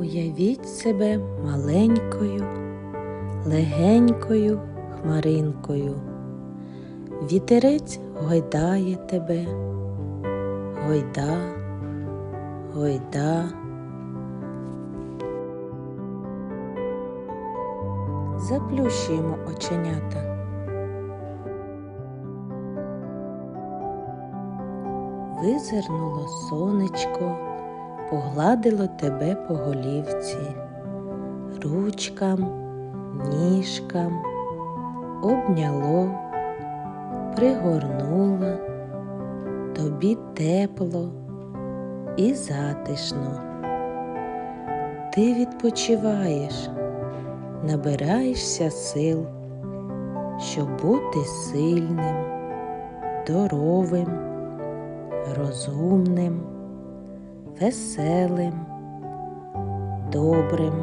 Уявіть себе маленькою, легенькою хмаринкою. Вітерець гойдає тебе, гойда, гойда. Заплющуємо оченята. Визирнуло сонечко, погладило тебе по голівці, ручкам, ніжкам, обняло, пригорнуло, тобі тепло і затишно. Ти відпочиваєш, набираєшся сил, щоб бути сильним, здоровим розумним, веселим, добрим.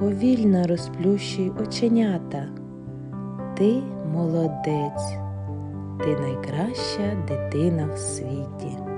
Повільно розплющуй оченята. Ти молодець, ти найкраща дитина в світі.